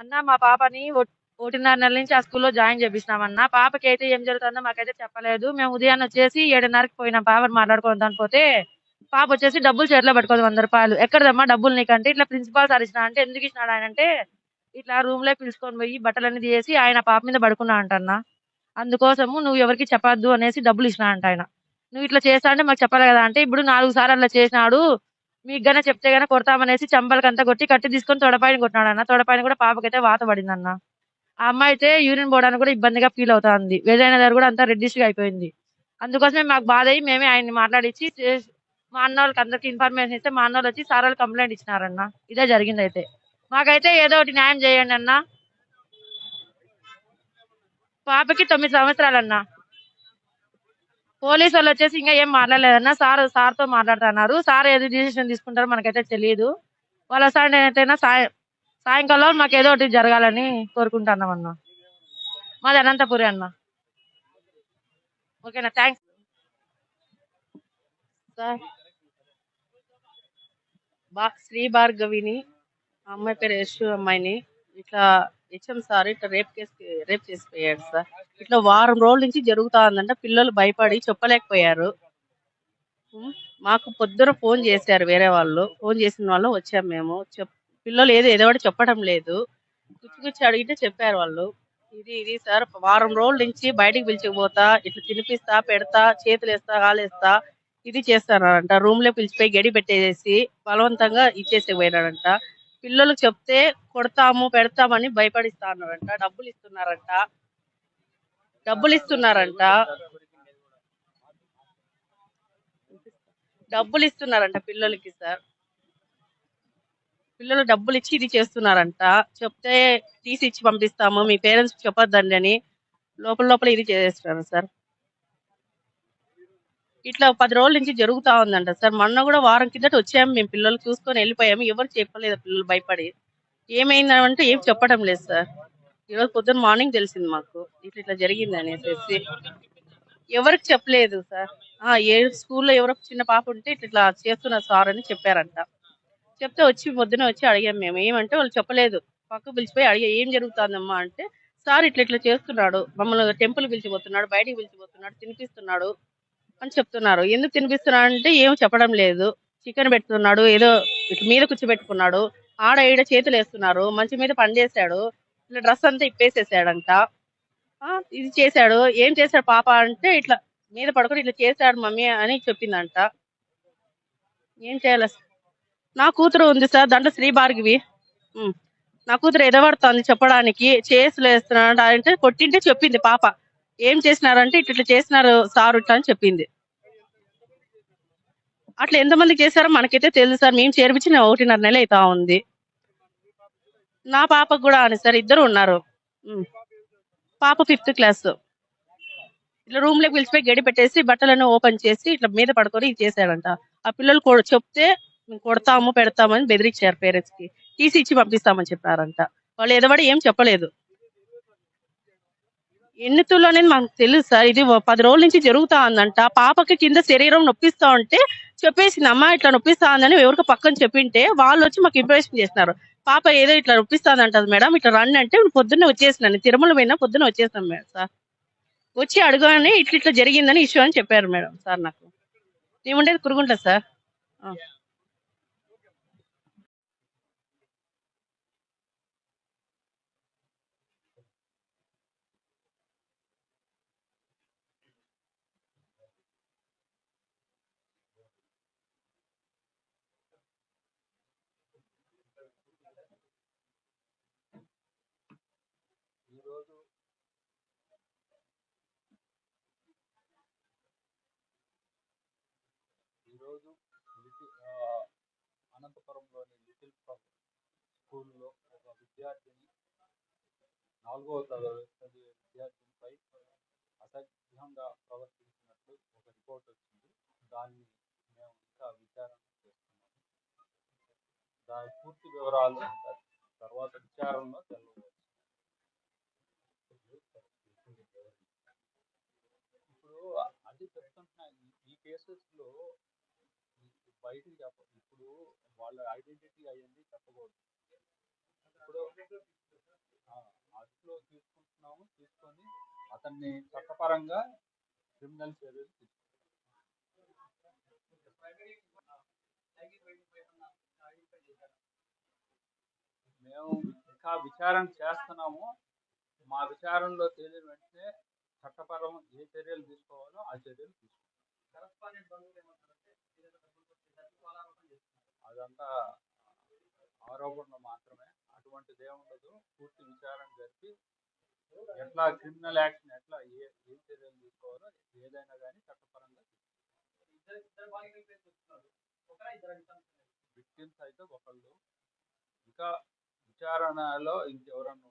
అన్న మా పాపని ఒకటిన్నర నెలల నుంచి ఆ స్కూల్లో జాయిన్ చేపిస్తామన్న పాపకి అయితే ఏం జరుగుతుందో మాకైతే చెప్పలేదు. మేము ఉదయాన్నే వచ్చేసి ఏడున్నరకి పోయినాం. పాపని మాట్లాడుకుందాం పోతే పాప వచ్చేసి డబ్బులు చేతిలో పట్టుకోదు వంద రూపాయలు. ఎక్కడదమ్మా డబ్బులు నీకంటే? ఇట్లా ప్రిన్సిపాల్ సార్ ఇచ్చిన అంటే ఎందుకు ఇచ్చినాడు ఆయన అంటే ఇట్లా రూమ్లో పిలుచుకొని పోయి బట్టలు అనేది వేసి ఆయన పాప మీద పడుకున్నా అంటన్న అందుకోసము నువ్వు ఎవరికి చెప్పొద్దు అనేసి డబ్బులు ఇచ్చినా అంట ఆయన. నువ్వు ఇట్లా చేస్తా అంటే మాకు చెప్పాలి కదా అంటే ఇప్పుడు నాలుగు సార్లు అట్లా చేసినాడు. మీకు గన చెప్తే గన కొడతామనేసి చంబలకంతా కొట్టి కట్టి తీసుకొని తొడపాయని కొట్టినాడు అన్న. తొడపాయని కూడా పాపకైతే వాత పడింది అన్న ఆ అమ్మాయి అయితే యూరిన్ పోవడానికి కూడా ఇబ్బందిగా ఫీల్ అవుతుంది. ఏదైనా దగ్గర కూడా అంతా రెడ్డిష్గా అయిపోయింది. అందుకోసమే మాకు బాధ అయ్యి మేమే ఆయన్ని మాట్లాడించి చేసి- మా అన్న వాళ్ళకి అందరికి ఇన్ఫర్మేషన్ ఇస్తే మా అన్న వచ్చి సార్ వాళ్ళు కంప్లైంట్ ఇచ్చినారన్న. ఇదే జరిగింది అయితే మాకైతే ఏదో ఒకటి న్యాయం చేయండి అన్న. పాపకి తొమ్మిది సంవత్సరాలన్నా. పోలీసు వాళ్ళు వచ్చేసి ఇంకా ఏం మాట్లాడలేదన్న. సార్ సార్తో మాట్లాడుతున్నారు. సార్ ఏది డిసిషన్ తీసుకుంటారో మనకైతే తెలియదు వాళ్ళ సార్ ఏంటైనా సాయం సాయంకాలం మాకు ఏదో ఒకటి జరగాలని కోరుకుంటున్నాం అన్న. మాది అనంతపురి అన్న. ఓకేనా? Thanks sir. బా శ్రీ భార్గవిని అమ్మాయి పేరు యశు అమ్మాయిని ఇట్లా హెచ్ఎం సార్ ఇట్లా రేప్ కేసు రేప్ చేసిపోయాడు సార్. ఇట్లా వారం రోజుల నుంచి జరుగుతా ఉందంట పిల్లలు భయపడి చెప్పలేకపోయారు. మాకు పొద్దున ఫోన్ చేశారు వేరే వాళ్ళు. ఫోన్ చేసిన వాళ్ళు వచ్చాం మేము. చెప్ పిల్లలు ఏదో ఏదో ఒకటి చెప్పడం లేదు. గుచ్చిగుచ్చి అడిగితే చెప్పారు వాళ్ళు. ఇది ఇది సార్ వారం రోజుల నుంచి బయటికి పిలిచిపోతా ఇట్లా తినిపిస్తా పెడతా చేతులు వేస్తా కాలేస్తా ఇది చేస్తానంట రూమ్లో పిలిచిపోయి గడి పెట్టేసి బలవంతంగా ఇచ్చేసి పోయినాడంట పిల్లలు చెప్తే కొడతాము పెడతామని భయపడిస్తానంట డబ్బులు ఇస్తున్నారంట డబ్బులు ఇస్తున్నారంట డబ్బులు ఇస్తున్నారంట పిల్లలకి సార్. పిల్లలు డబ్బులు ఇచ్చి ఇది చేస్తున్నారంట. చెప్తే తీసి ఇచ్చి పంపిస్తాము మీ పేరెంట్స్ చెప్పొద్దండి అని లోపల లోపల ఇది చేస్తున్నారు సార్. ఇట్లా పది రోజుల నుంచి జరుగుతా ఉందంట సార్. మొన్న కూడా వారం కిందట వచ్చాము మేము పిల్లలు చూసుకొని వెళ్ళిపోయాము. ఎవరు చెప్పలేదు పిల్లలు భయపడి. ఏమైందంటే ఏం చెప్పడం లేదు సార్. ఈరోజు పొద్దున్న మార్నింగ్ తెలిసింది మాకు. ఇట్లా ఇట్లా జరిగింది అనేసి ఎవరికి చెప్పలేదు సార్. ఆ ఏ స్కూల్లో ఎవరో చిన్న పాప ఉంటే ఇట్లా ఇట్లా చేస్తున్నారు సార్ అని చెప్పారంట. చెప్తే వచ్చి పొద్దున వచ్చి అడిగాం మేము. ఏమంటే వాళ్ళు చెప్పలేదు. పక్క పిలిచిపోయి అడిగా ఏం జరుగుతుందమ్మా? అంటే సార్ ఇట్లా ఇట్లా చేస్తున్నాడు. మమ్మల్ని టెంపుల్ పిలిచిపోతున్నాడు బయటికి పిలిచిపోతున్నాడు తినిపిస్తున్నాడు. అని చెప్తున్నారు. ఎందుకు తినిపిస్తున్నాడు అంటే ఏం చెప్పడం లేదు. చికెన్ పెడుతున్నాడు ఏదో ఇటు మీద కూర్చోబెట్టుకున్నాడు. ఆడ ఈడ చేతులు వేస్తున్నారు మంచి మీద పనిచేశాడు ఇట్లా డ్రెస్ అంతా ఇప్పేసేసాడంట. ఇది చేశాడు. ఏం చేశాడు పాప అంటే ఇట్లా మీద పడుకొని ఇట్లా చేశాడు మమ్మీ అని చెప్పిందంట. ఏం చేయాలి నా కూతురు ఉంది సార్ దాంట్లో శ్రీ భార్గవి. నా కూతురు ఎదవడుతోంది చెప్పడానికి చేసులు వేస్తున్నాడు అంటే కొట్టింటే చెప్పింది పాప. ఏం చేసినారంటే ఇట్లా ఇట్లా చేసినారు సార్ ఇట్లా అని చెప్పింది. అట్లా ఎంతమంది చేశారో మనకైతే తెలుసు సార్. మేము చేర్పించిన ఒకటిన్నర నెల అవుతా ఉంది. నా పాపకు కూడా అని సార్. ఇద్దరు ఉన్నారు. పాప ఫిఫ్త్ క్లాస్. ఇట్లా రూమ్లోకి పిలిచిపోయి గడి పెట్టేసి బట్టలను ఓపెన్ చేసి ఇట్లా మీద పడుకొని ఇది చేశాడంట. ఆ పిల్లలు చెప్తే మేము కొడతాము పెడతామని బెదిరించారు పేరెంట్స్కి. తీసి ఇచ్చి పంపిస్తామని చెప్పారంట. వాళ్ళు ఎదవడి ఏం చెప్పలేదు. ఎన్నితులు అనేది మాకు తెలుసు సార్. ఇది పది రోజుల నుంచి జరుగుతా ఉందంట. పాపకి కింద శరీరం నొప్పిస్తా ఉంటే చెప్పేసింది అమ్మ ఇట్లా నొప్పిస్తా ఉందని ఎవరికి పక్కన చెప్పింటే వాళ్ళు వచ్చి మాకు ఇంప్రెషన్ చేస్తున్నారు. పాప ఏదో ఇట్లా నొప్పిస్తాదంట మేడం ఇట్లా రండి అంటే పొద్దున్నే వచ్చేసినాను తిరుమల పోయినా పొద్దున్న వచ్చేసాను మేడం సార్. వచ్చి అడగని ఇట్లా ఇట్లా జరిగిందని ఇష్యూ అని చెప్పారు మేడం సార్ నాకు. మేముండేది కురుగుంట సార్. ఆ. ఈరోజు లిటిల్ అనంతపురంలోని లిటిల్ స్కూల్లో ఒక విద్యార్థిని నాలుగవ తరగతి విద్యార్థినిపై అసభ్యంగా ప్రవర్తించినట్లు ఒక రిపోర్ట్ వచ్చింది దాన్ని మేము ఇంకా విచారణ చేస్తున్నాము దాని పూర్తి వివరాలు తర్వాత విచారణలో తెలవచ్చు అది చెప్తున్నా ఈ- కేసెస్లో బయటికి చెప్ప ఇప్పుడు వాళ్ళ ఐడెంటిటీ అయ్యింది చెప్పకూడదు. ఇప్పుడు అదుపులో తీసుకుంటున్నాము తీసుకొని అతన్ని చట్టపరంగా క్రిమినల్ చర్యలు మేము ఇంకా విచారణ చేస్తున్నాము. మా విచారణలో తేలిన వెంటనే చట్టపరం ఏ చర్యలు తీసుకోవాలో ఆ చర్యలు తీసుకుంటాం అదంతా ఆరోపణలు మాత్రమే. అటువంటిది ఏముండదు పూర్తి విచారణ జరిపి ఎట్లా క్రిమినల్ యాక్షన్ ఎట్లా ఏ ఏ చర్యలు తీసుకోవాలో ఏదైనా కానీ చట్టపరంగా విక్టిమ్స్ అయితే ఒకళ్ళు. ఇంకా విచారణలో ఇంకెవరన్నా